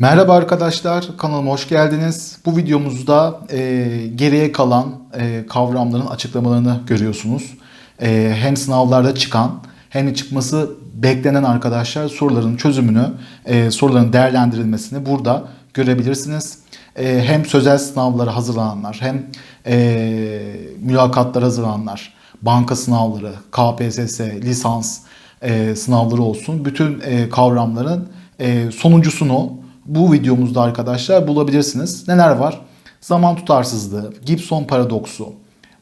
Merhaba arkadaşlar, kanalıma hoş geldiniz. Bu videomuzda e, geriye kalan e, kavramların açıklamalarını görüyorsunuz. E, hem sınavlarda çıkan hem de çıkması beklenen arkadaşlar soruların çözümünü, e, soruların değerlendirilmesini burada görebilirsiniz. E, hem sözel sınavlara hazırlananlar hem e, mülakatlara hazırlananlar, banka sınavları, KPSS, lisans e, sınavları olsun. Bütün e, kavramların e, sonuncusunu bu videomuzda arkadaşlar bulabilirsiniz. Neler var? Zaman tutarsızlığı, Gibson paradoksu,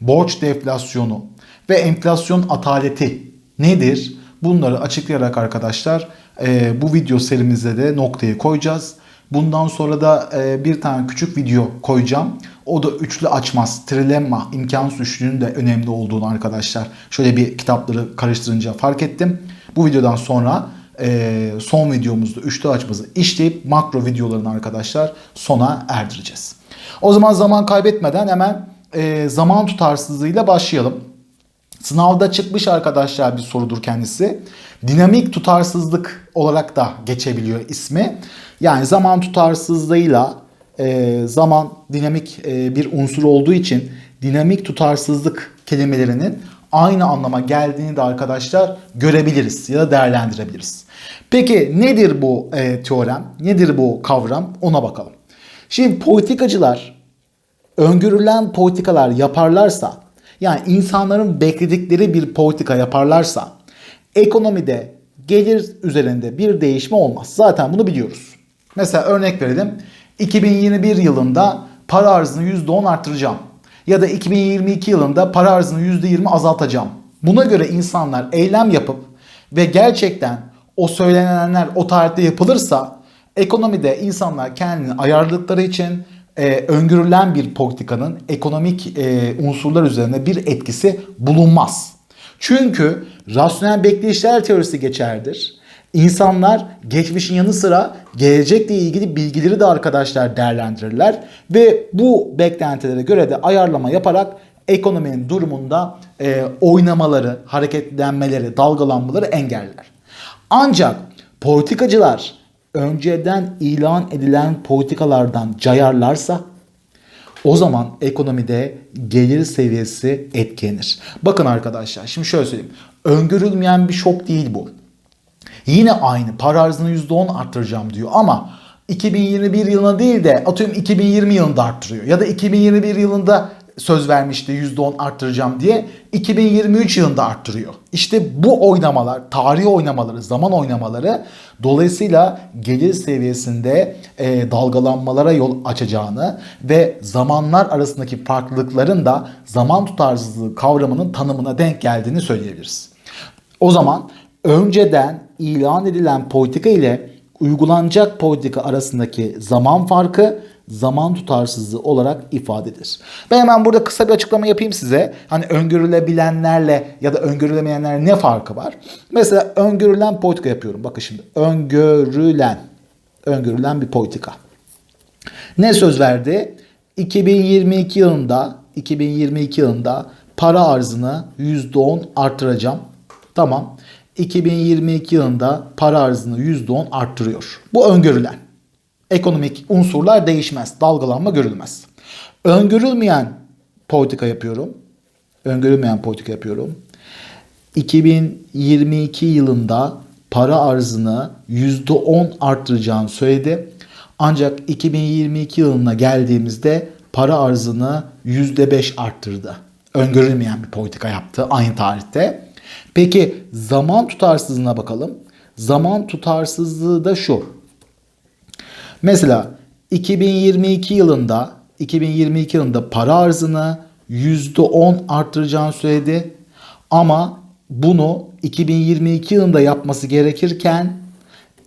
borç deflasyonu ve enflasyon ataleti nedir? Bunları açıklayarak arkadaşlar e, bu video serimizde de noktayı koyacağız. Bundan sonra da e, bir tane küçük video koyacağım. O da üçlü açmaz, trilemma, imkansız üçlünün de önemli olduğunu arkadaşlar. Şöyle bir kitapları karıştırınca fark ettim. Bu videodan sonra e, son videomuzda üçlü açmazı işleyip makro videolarını arkadaşlar sona erdireceğiz. O zaman zaman kaybetmeden hemen e, zaman tutarsızlığıyla başlayalım. Sınavda çıkmış arkadaşlar bir sorudur kendisi. Dinamik tutarsızlık olarak da geçebiliyor ismi. Yani zaman tutarsızlığıyla e, zaman dinamik e, bir unsur olduğu için dinamik tutarsızlık kelimelerinin aynı anlama geldiğini de arkadaşlar görebiliriz ya da değerlendirebiliriz. Peki nedir bu e, teorem? Nedir bu kavram? Ona bakalım. Şimdi politikacılar öngörülen politikalar yaparlarsa yani insanların bekledikleri bir politika yaparlarsa ekonomide gelir üzerinde bir değişme olmaz. Zaten bunu biliyoruz. Mesela örnek verelim. 2021 yılında para arzını %10 arttıracağım. Ya da 2022 yılında para arzını %20 azaltacağım. Buna göre insanlar eylem yapıp ve gerçekten o söylenenler o tarihte yapılırsa ekonomide insanlar kendini ayarladıkları için e, öngörülen bir politikanın ekonomik e, unsurlar üzerine bir etkisi bulunmaz. Çünkü rasyonel bekleyişler teorisi geçerlidir. İnsanlar geçmişin yanı sıra gelecekle ilgili bilgileri de arkadaşlar değerlendirirler ve bu beklentilere göre de ayarlama yaparak ekonominin durumunda e, oynamaları, hareketlenmeleri, dalgalanmaları engeller. Ancak politikacılar önceden ilan edilen politikalardan cayarlarsa o zaman ekonomide gelir seviyesi etkilenir. Bakın arkadaşlar şimdi şöyle söyleyeyim. Öngörülmeyen bir şok değil bu. Yine aynı para arzını %10 arttıracağım diyor ama 2021 yılına değil de atıyorum 2020 yılında arttırıyor. Ya da 2021 yılında söz vermişti %10 arttıracağım diye 2023 yılında arttırıyor. İşte bu oynamalar, tarih oynamaları, zaman oynamaları dolayısıyla gelir seviyesinde e, dalgalanmalara yol açacağını ve zamanlar arasındaki farklılıkların da zaman tutarsızlığı kavramının tanımına denk geldiğini söyleyebiliriz. O zaman önceden ilan edilen politika ile uygulanacak politika arasındaki zaman farkı zaman tutarsızlığı olarak ifade edilir. Ben hemen burada kısa bir açıklama yapayım size. Hani öngörülebilenlerle ya da öngörülemeyenler ne farkı var? Mesela öngörülen politika yapıyorum. Bakın şimdi öngörülen öngörülen bir politika. Ne söz verdi? 2022 yılında 2022 yılında para arzını %10 artıracağım. Tamam. 2022 yılında para arzını %10 arttırıyor. Bu öngörülen. Ekonomik unsurlar değişmez. Dalgalanma görülmez. Öngörülmeyen politika yapıyorum. Öngörülmeyen politika yapıyorum. 2022 yılında para arzını %10 arttıracağını söyledi. Ancak 2022 yılına geldiğimizde para arzını %5 arttırdı. Öngörülmeyen bir politika yaptı aynı tarihte. Peki zaman tutarsızlığına bakalım. Zaman tutarsızlığı da şu. Mesela 2022 yılında 2022 yılında para arzını %10 arttıracağını söyledi. Ama bunu 2022 yılında yapması gerekirken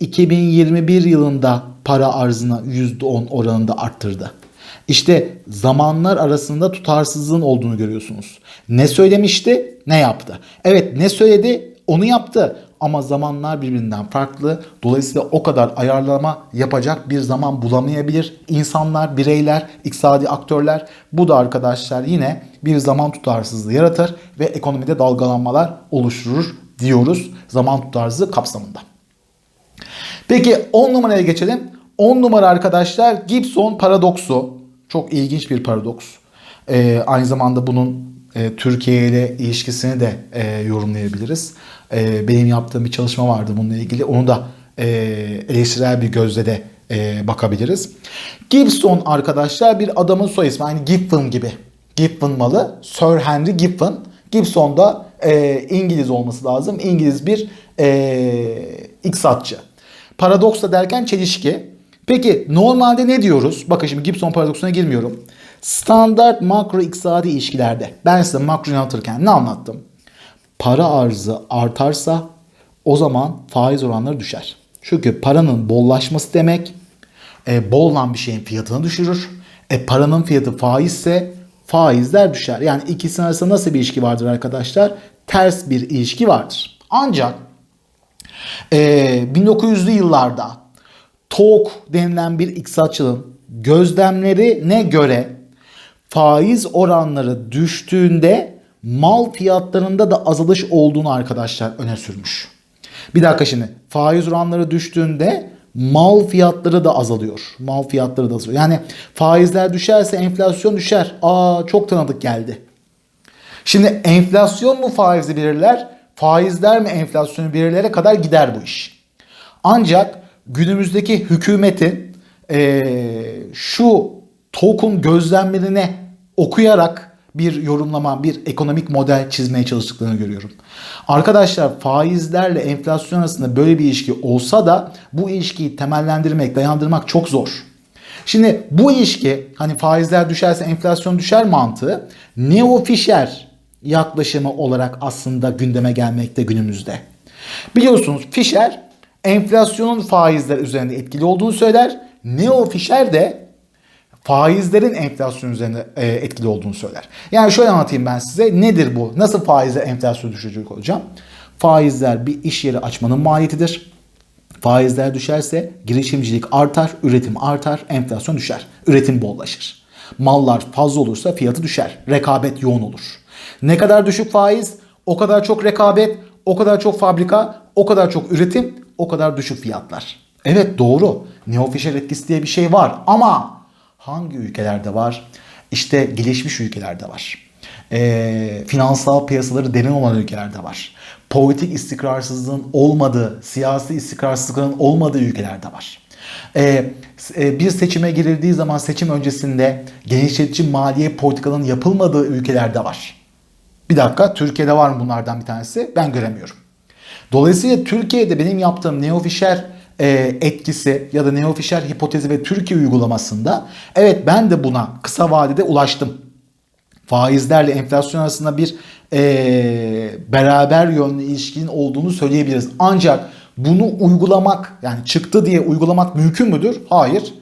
2021 yılında para arzını %10 oranında arttırdı. İşte zamanlar arasında tutarsızlığın olduğunu görüyorsunuz. Ne söylemişti, ne yaptı? Evet ne söyledi, onu yaptı. Ama zamanlar birbirinden farklı. Dolayısıyla o kadar ayarlama yapacak bir zaman bulamayabilir. İnsanlar, bireyler, iktisadi aktörler. Bu da arkadaşlar yine bir zaman tutarsızlığı yaratır ve ekonomide dalgalanmalar oluşturur diyoruz zaman tutarsızlığı kapsamında. Peki 10 numaraya geçelim. 10 numara arkadaşlar Gibson paradoksu. Çok ilginç bir paradoks. Ee, aynı zamanda bunun e, Türkiye ile ilişkisini de e, yorumlayabiliriz. E, benim yaptığım bir çalışma vardı bununla ilgili. Onu da e, eleştirel bir gözle de e, bakabiliriz. Gibson arkadaşlar bir adamın soy ismi. Aynı Gibbon gibi. Gibbon malı. Sir Henry Gibbon. Gibson da e, İngiliz olması lazım. İngiliz bir e, iktisatçı. Paradoks da derken çelişki. Peki normalde ne diyoruz? Bakın şimdi Gibson paradoksuna girmiyorum. Standart makro iktisadi ilişkilerde ben size makro anlatırken ne anlattım? Para arzı artarsa o zaman faiz oranları düşer. Çünkü paranın bollaşması demek e, bollanan bir şeyin fiyatını düşürür. E, paranın fiyatı faizse faizler düşer. Yani ikisinin arasında nasıl bir ilişki vardır arkadaşlar? Ters bir ilişki vardır. Ancak e, 1900'lü yıllarda TOK denilen bir iktisatçının gözlemlerine göre faiz oranları düştüğünde mal fiyatlarında da azalış olduğunu arkadaşlar öne sürmüş. Bir dakika şimdi faiz oranları düştüğünde mal fiyatları da azalıyor. Mal fiyatları da azalıyor. Yani faizler düşerse enflasyon düşer. Aa çok tanıdık geldi. Şimdi enflasyon mu faizi belirler? Faizler mi enflasyonu belirlere kadar gider bu iş. Ancak günümüzdeki hükümetin eee, şu TOK'un gözlemlerine okuyarak bir yorumlama, bir ekonomik model çizmeye çalıştıklarını görüyorum. Arkadaşlar faizlerle enflasyon arasında böyle bir ilişki olsa da bu ilişkiyi temellendirmek, dayandırmak çok zor. Şimdi bu ilişki hani faizler düşerse enflasyon düşer mantığı Neo Fisher yaklaşımı olarak aslında gündeme gelmekte günümüzde. Biliyorsunuz Fisher enflasyonun faizler üzerinde etkili olduğunu söyler. Neo Fisher de faizlerin enflasyon üzerinde e, etkili olduğunu söyler. Yani şöyle anlatayım ben size. Nedir bu? Nasıl faizler enflasyon düşürecek hocam? Faizler bir iş yeri açmanın maliyetidir. Faizler düşerse girişimcilik artar, üretim artar, enflasyon düşer. Üretim bollaşır. Mallar fazla olursa fiyatı düşer. Rekabet yoğun olur. Ne kadar düşük faiz, o kadar çok rekabet, o kadar çok fabrika, o kadar çok üretim, o kadar düşük fiyatlar. Evet doğru. Neo Fisher etkisi diye bir şey var ama hangi ülkelerde var? İşte gelişmiş ülkelerde var. Ee, finansal piyasaları derin olan ülkelerde var. Politik istikrarsızlığın olmadığı, siyasi istikrarsızlığın olmadığı ülkelerde var. Ee, e, bir seçime girildiği zaman seçim öncesinde genişletici maliye politikalarının yapılmadığı ülkelerde var. Bir dakika Türkiye'de var mı bunlardan bir tanesi? Ben göremiyorum. Dolayısıyla Türkiye'de benim yaptığım Neo Fisher e, etkisi ya da Neo Fisher hipotezi ve Türkiye uygulamasında evet ben de buna kısa vadede ulaştım. Faizlerle enflasyon arasında bir e, beraber yönlü ilişkinin olduğunu söyleyebiliriz. Ancak bunu uygulamak yani çıktı diye uygulamak mümkün müdür? Hayır.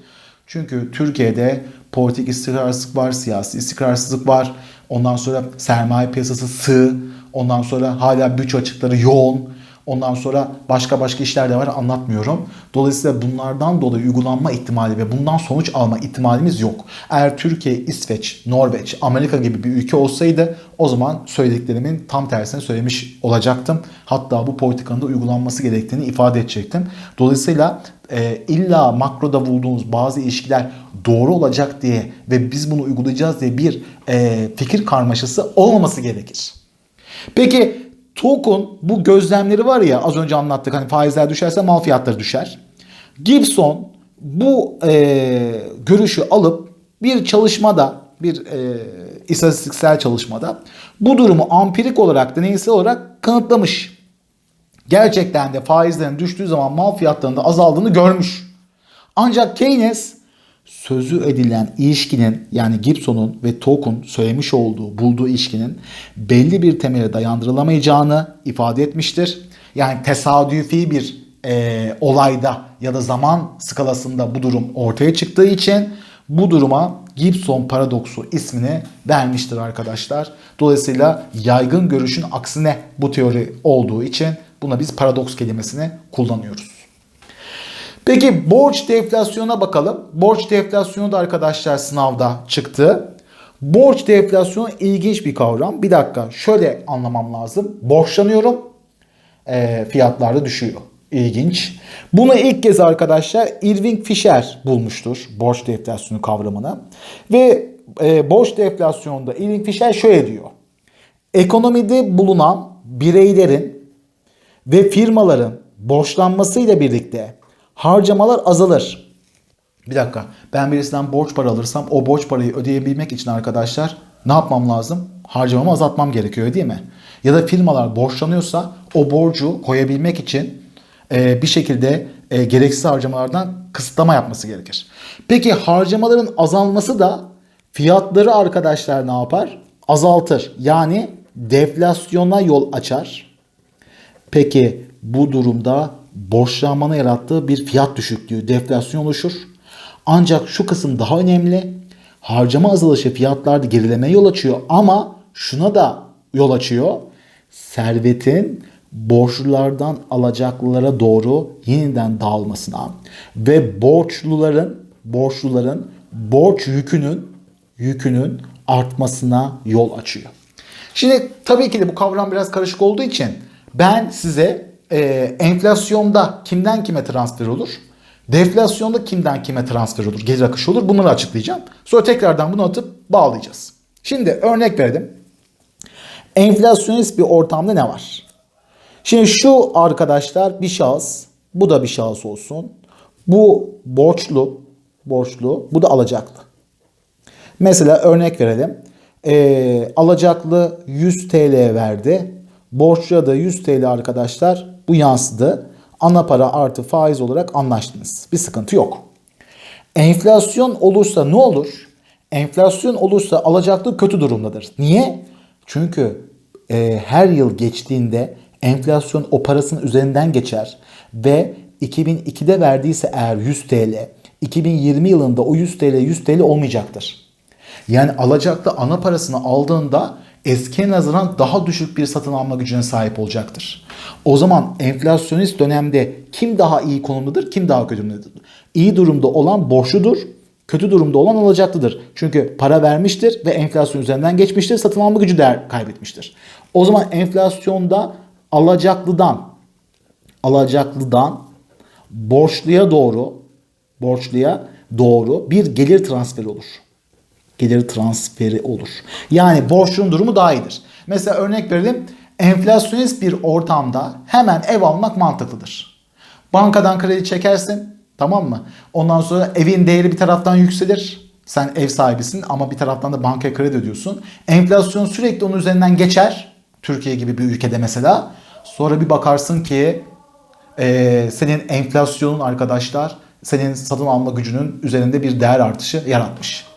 Çünkü Türkiye'de politik istikrarsızlık var, siyasi istikrarsızlık var. Ondan sonra sermaye piyasası sığ. Ondan sonra hala bütçe açıkları yoğun. Ondan sonra başka başka işler de var anlatmıyorum. Dolayısıyla bunlardan dolayı uygulanma ihtimali ve bundan sonuç alma ihtimalimiz yok. Eğer Türkiye, İsveç, Norveç, Amerika gibi bir ülke olsaydı o zaman söylediklerimin tam tersini söylemiş olacaktım. Hatta bu politikanın da uygulanması gerektiğini ifade edecektim. Dolayısıyla e, illa makroda bulduğumuz bazı ilişkiler doğru olacak diye ve biz bunu uygulayacağız diye bir e, fikir karmaşası olmaması gerekir. Peki TOK'un bu gözlemleri var ya az önce anlattık hani faizler düşerse mal fiyatları düşer. Gibson bu e, görüşü alıp bir çalışmada bir e, istatistiksel çalışmada bu durumu ampirik olarak deneysel olarak kanıtlamış. Gerçekten de faizlerin düştüğü zaman mal fiyatlarında azaldığını görmüş. Ancak Keynes sözü edilen ilişkinin yani Gibson'un ve Tok'un söylemiş olduğu, bulduğu ilişkinin belli bir temele dayandırılamayacağını ifade etmiştir. Yani tesadüfi bir e, olayda ya da zaman skalasında bu durum ortaya çıktığı için bu duruma Gibson paradoksu ismini vermiştir arkadaşlar. Dolayısıyla yaygın görüşün aksine bu teori olduğu için buna biz paradoks kelimesini kullanıyoruz. Peki borç deflasyona bakalım. Borç deflasyonu da arkadaşlar sınavda çıktı. Borç deflasyonu ilginç bir kavram. Bir dakika şöyle anlamam lazım. Borçlanıyorum e, fiyatlar da düşüyor. İlginç. Bunu ilk kez arkadaşlar Irving Fisher bulmuştur borç deflasyonu kavramını. Ve e, borç deflasyonunda Irving Fisher şöyle diyor. Ekonomide bulunan bireylerin ve firmaların borçlanmasıyla birlikte harcamalar azalır. Bir dakika. Ben birisinden borç para alırsam o borç parayı ödeyebilmek için arkadaşlar ne yapmam lazım? Harcamamı azaltmam gerekiyor değil mi? Ya da firmalar borçlanıyorsa o borcu koyabilmek için e, bir şekilde e, gereksiz harcamalardan kısıtlama yapması gerekir. Peki harcamaların azalması da fiyatları arkadaşlar ne yapar? Azaltır. Yani deflasyona yol açar. Peki bu durumda borçlanmanın yarattığı bir fiyat düşüklüğü, deflasyon oluşur. Ancak şu kısım daha önemli. Harcama azalışı fiyatlarda gerilemeye yol açıyor ama şuna da yol açıyor. Servetin borçlulardan alacaklılara doğru yeniden dağılmasına ve borçluların borçluların borç yükünün yükünün artmasına yol açıyor. Şimdi tabii ki de bu kavram biraz karışık olduğu için ben size e, enflasyonda kimden kime transfer olur? Deflasyonda kimden kime transfer olur? Gelir akışı olur. Bunları açıklayacağım. Sonra tekrardan bunu atıp bağlayacağız. Şimdi örnek verelim. Enflasyonist bir ortamda ne var? Şimdi şu arkadaşlar bir şahıs. Bu da bir şahıs olsun. Bu borçlu. Borçlu. Bu da alacaklı. Mesela örnek verelim. Ee, alacaklı 100 TL verdi. Borçluya da 100 TL arkadaşlar. Bu yansıdı. Ana para artı faiz olarak anlaştınız. Bir sıkıntı yok. Enflasyon olursa ne olur? Enflasyon olursa alacaklı kötü durumdadır. Niye? Çünkü e, her yıl geçtiğinde enflasyon o parasının üzerinden geçer ve 2002'de verdiyse eğer 100 TL, 2020 yılında o 100 TL 100 TL olmayacaktır. Yani alacaklı ana parasını aldığında eskiye nazaran daha düşük bir satın alma gücüne sahip olacaktır. O zaman enflasyonist dönemde kim daha iyi konumdadır, kim daha kötü durumdadır? İyi durumda olan borçludur, kötü durumda olan alacaklıdır. Çünkü para vermiştir ve enflasyon üzerinden geçmiştir, satın alma gücü değer kaybetmiştir. O zaman enflasyonda alacaklıdan alacaklıdan borçluya doğru borçluya doğru bir gelir transferi olur. Gelir transferi olur. Yani borçlunun durumu daha iyidir. Mesela örnek verelim. Enflasyonist bir ortamda hemen ev almak mantıklıdır. Bankadan kredi çekersin. Tamam mı? Ondan sonra evin değeri bir taraftan yükselir. Sen ev sahibisin ama bir taraftan da bankaya kredi ödüyorsun. Enflasyon sürekli onun üzerinden geçer. Türkiye gibi bir ülkede mesela. Sonra bir bakarsın ki e, senin enflasyonun arkadaşlar senin satın alma gücünün üzerinde bir değer artışı yaratmış.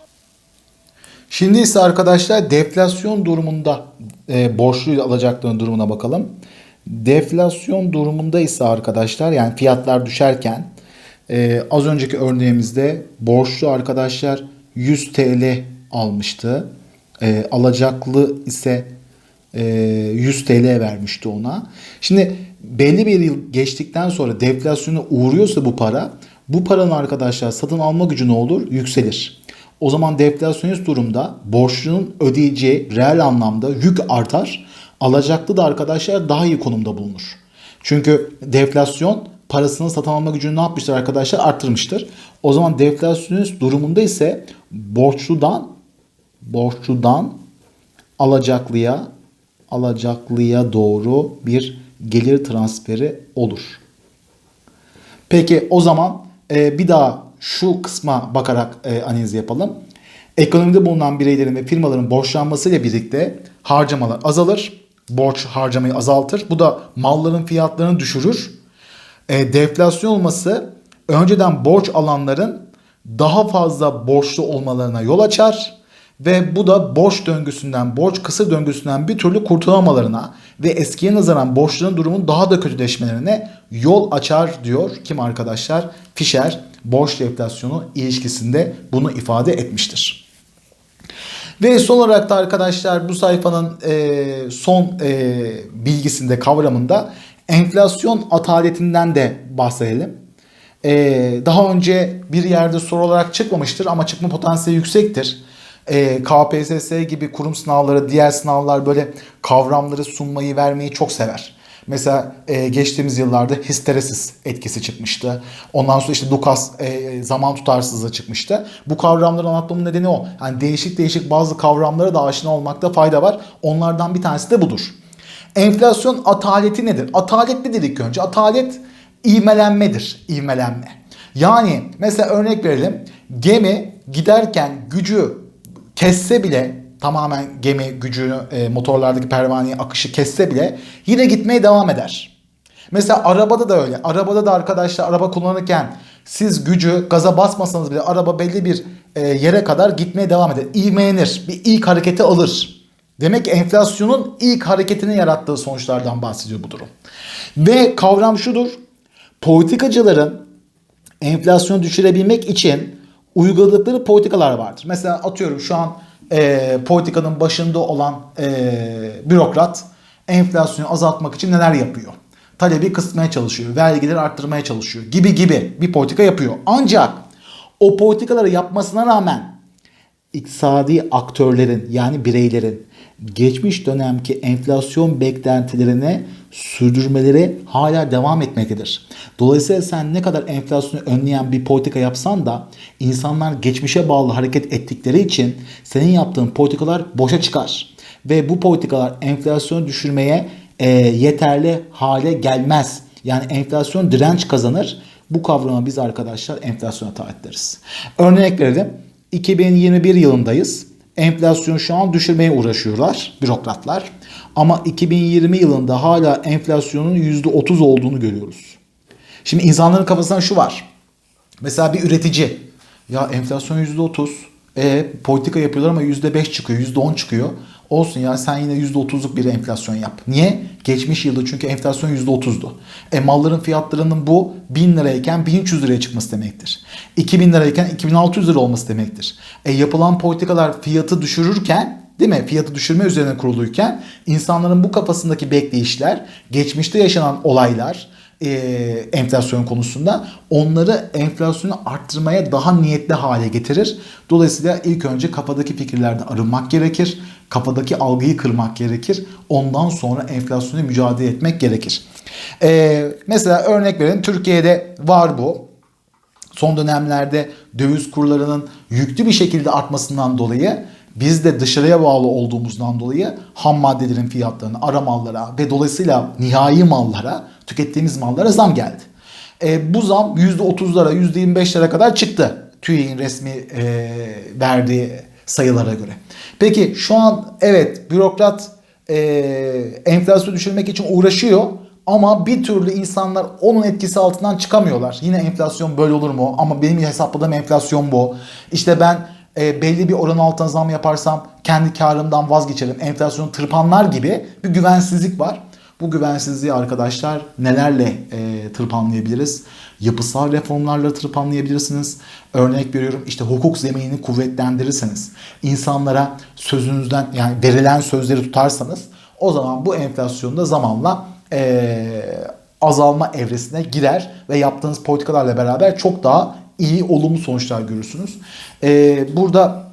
Şimdi ise arkadaşlar deflasyon durumunda e, borçlu alacakların durumuna bakalım. Deflasyon durumunda ise arkadaşlar yani fiyatlar düşerken e, az önceki örneğimizde borçlu arkadaşlar 100 TL almıştı. E, alacaklı ise e, 100 TL vermişti ona. Şimdi belli bir yıl geçtikten sonra deflasyona uğruyorsa bu para bu paranın arkadaşlar satın alma gücü ne olur? Yükselir. O zaman deflasyonist durumda borçlunun ödeyeceği reel anlamda yük artar. Alacaklı da arkadaşlar daha iyi konumda bulunur. Çünkü deflasyon parasının satın alma gücünü ne yapmıştır arkadaşlar? Arttırmıştır. O zaman deflasyonist durumunda ise borçludan borçludan alacaklıya alacaklıya doğru bir gelir transferi olur. Peki o zaman e, bir daha şu kısma bakarak e, analiz yapalım. Ekonomide bulunan bireylerin ve firmaların borçlanmasıyla birlikte harcamalar azalır. Borç harcamayı azaltır. Bu da malların fiyatlarını düşürür. E, deflasyon olması önceden borç alanların daha fazla borçlu olmalarına yol açar ve bu da borç döngüsünden, borç kısır döngüsünden bir türlü kurtulamalarına ve eskiye nazaran borçların durumun daha da kötüleşmelerine yol açar diyor kim arkadaşlar? Fischer borç deflasyonu ilişkisinde bunu ifade etmiştir. Ve son olarak da arkadaşlar bu sayfanın e, son e, bilgisinde kavramında enflasyon ataletinden de bahsedelim. E, daha önce bir yerde soru olarak çıkmamıştır ama çıkma potansiyeli yüksektir. KPSS gibi kurum sınavları, diğer sınavlar böyle kavramları sunmayı, vermeyi çok sever. Mesela e, geçtiğimiz yıllarda histeresis etkisi çıkmıştı. Ondan sonra işte Lukas e, zaman tutarsızlığı çıkmıştı. Bu kavramları anlatmamın nedeni o. Yani değişik değişik bazı kavramlara da aşina olmakta fayda var. Onlardan bir tanesi de budur. Enflasyon ataleti nedir? Atalet ne dedik önce? Atalet ivmelenmedir. İvmelenme. Yani mesela örnek verelim. Gemi giderken gücü kesse bile tamamen gemi gücünü e, motorlardaki pervaneyi akışı kesse bile yine gitmeye devam eder. Mesela arabada da öyle. Arabada da arkadaşlar araba kullanırken siz gücü gaza basmasanız bile araba belli bir e, yere kadar gitmeye devam eder. İvmelenir. Bir ilk hareketi alır. Demek ki enflasyonun ilk hareketini yarattığı sonuçlardan bahsediyor bu durum. Ve kavram şudur. Politikacıların enflasyonu düşürebilmek için uyguladıkları politikalar vardır. Mesela atıyorum şu an e, politikanın başında olan e, bürokrat enflasyonu azaltmak için neler yapıyor? Talebi kısmaya çalışıyor, vergileri arttırmaya çalışıyor gibi gibi bir politika yapıyor. Ancak o politikaları yapmasına rağmen iktisadi aktörlerin yani bireylerin geçmiş dönemki enflasyon beklentilerini sürdürmeleri hala devam etmektedir. Dolayısıyla sen ne kadar enflasyonu önleyen bir politika yapsan da insanlar geçmişe bağlı hareket ettikleri için senin yaptığın politikalar boşa çıkar. Ve bu politikalar enflasyonu düşürmeye e, yeterli hale gelmez. Yani enflasyon direnç kazanır. Bu kavrama biz arkadaşlar enflasyona taahhüt ederiz. Örnek verelim. 2021 yılındayız. Enflasyon şu an düşürmeye uğraşıyorlar bürokratlar. Ama 2020 yılında hala enflasyonun %30 olduğunu görüyoruz. Şimdi insanların kafasında şu var. Mesela bir üretici ya enflasyon %30 e, politika yapıyorlar ama %5 çıkıyor, %10 çıkıyor. Olsun ya sen yine %30'luk bir enflasyon yap. Niye? Geçmiş yılda çünkü enflasyon %30'du. E malların fiyatlarının bu 1000 lirayken 1300 liraya çıkması demektir. 2000 lirayken 2600 lira olması demektir. E yapılan politikalar fiyatı düşürürken değil mi? Fiyatı düşürme üzerine kuruluyken insanların bu kafasındaki bekleyişler, geçmişte yaşanan olaylar, e, enflasyon konusunda onları enflasyonu arttırmaya daha niyetli hale getirir. Dolayısıyla ilk önce kafadaki fikirlerde arınmak gerekir. Kafadaki algıyı kırmak gerekir. Ondan sonra enflasyonu mücadele etmek gerekir. E, mesela örnek verin Türkiye'de var bu. Son dönemlerde döviz kurlarının yüklü bir şekilde artmasından dolayı biz de dışarıya bağlı olduğumuzdan dolayı ham maddelerin fiyatlarını, ara mallara ve dolayısıyla nihai mallara, tükettiğimiz mallara zam geldi. E, bu zam %30'lara, %25'lere kadar çıktı. TÜİK'in resmi e, verdiği sayılara göre. Peki şu an evet bürokrat e, enflasyonu düşürmek için uğraşıyor ama bir türlü insanlar onun etkisi altından çıkamıyorlar. Yine enflasyon böyle olur mu? Ama benim hesapladığım enflasyon bu. İşte ben e, belli bir oran altına zam yaparsam kendi karımdan vazgeçerim. Enflasyonu tırpanlar gibi bir güvensizlik var. Bu güvensizliği arkadaşlar nelerle e, tırpanlayabiliriz? Yapısal reformlarla tırpanlayabilirsiniz. Örnek veriyorum işte hukuk zeminini kuvvetlendirirseniz, insanlara sözünüzden yani verilen sözleri tutarsanız o zaman bu enflasyonda zamanla e, azalma evresine girer ve yaptığınız politikalarla beraber çok daha iyi olumlu sonuçlar görürsünüz. E, burada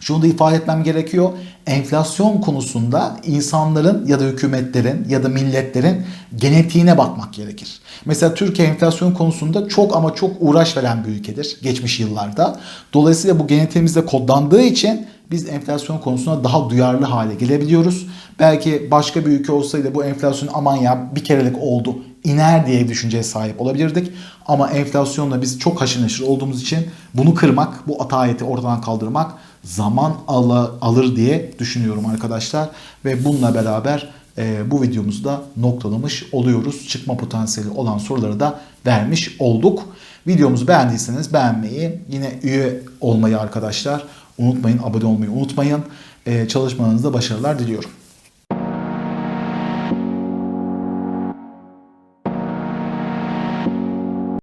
şunu da ifade etmem gerekiyor. Enflasyon konusunda insanların ya da hükümetlerin ya da milletlerin genetiğine bakmak gerekir. Mesela Türkiye enflasyon konusunda çok ama çok uğraş veren bir ülkedir geçmiş yıllarda. Dolayısıyla bu genetiğimizde kodlandığı için biz enflasyon konusunda daha duyarlı hale gelebiliyoruz. Belki başka bir ülke olsaydı bu enflasyon aman ya bir kerelik oldu iner diye düşünceye sahip olabilirdik. Ama enflasyonla biz çok haşır neşir olduğumuz için bunu kırmak, bu atayeti ortadan kaldırmak zaman al alır diye düşünüyorum arkadaşlar. Ve bununla beraber e, bu videomuzu da noktalamış oluyoruz. Çıkma potansiyeli olan soruları da vermiş olduk. Videomuzu beğendiyseniz beğenmeyi, yine üye olmayı arkadaşlar unutmayın, abone olmayı unutmayın. E, çalışmalarınızda başarılar diliyorum.